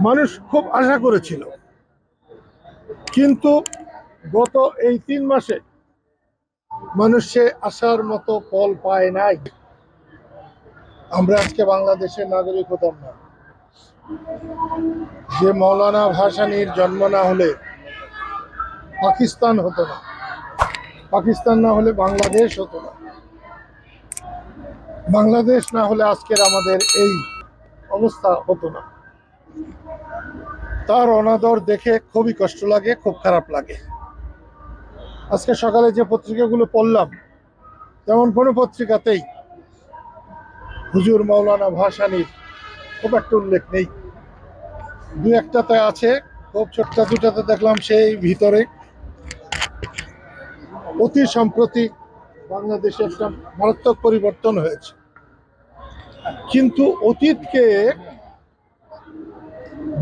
মানুষ খুব আশা করেছিল। কিন্তু গত এই তিন মাসে মানুষ সে আশার মতো ফল পায় নাই। আমরা আজকে বাংলাদেশের নাগরিক হতাম না। যে মৌলানা ভাসানির জন্ম না হলে পাকিস্তান হতো না। পাকিস্তান না হলে বাংলাদেশ হতো না। বাংলাদেশ না হলে আজকের আমাদের এই অবস্থা হতো না। তার অনাদর দেখে খুবই কষ্ট লাগে, খুব খারাপ লাগে। আজকে সকালে যে পত্রিকাগুলো পড়লাম তেমন কোনো পত্রিকাতেই হুজুর মৌলানা ভাসানির খুব একটা উল্লেখ নেই। দু একটাতে আছে, খুব ছোট্ট দুটাতে দেখলাম সেই ভিতরে। অতি সম্প্রতি বাংলাদেশে একটা মারাত্মক পরিবর্তন হয়েছে। কিন্তু অতীতকে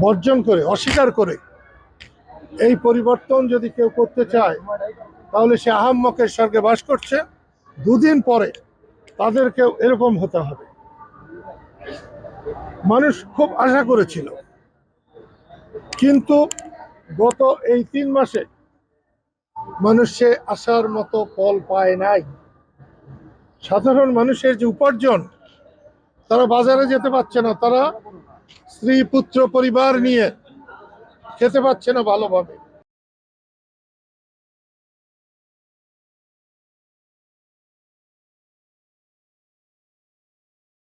বর্জন করে, অস্বীকার করে এই পরিবর্তন যদি কেউ করতে চায়, তাহলে সে আহাম্মকের স্বর্গে বাস করছে। দুদিন পরে তাদেরকেও এরকম হতে হবে। মানুষ খুব আশা করেছিল। কিন্তু গত এই তিন মাসে মানুষ সে আশার মতো ফল পায় নাই। সাধারণ মানুষের যে উপার্জন, তারা বাজারে যেতে পারছে না। তারা স্ত্রী পুত্র পরিবার নিয়ে খেতে পাচ্ছে না ভালোভাবে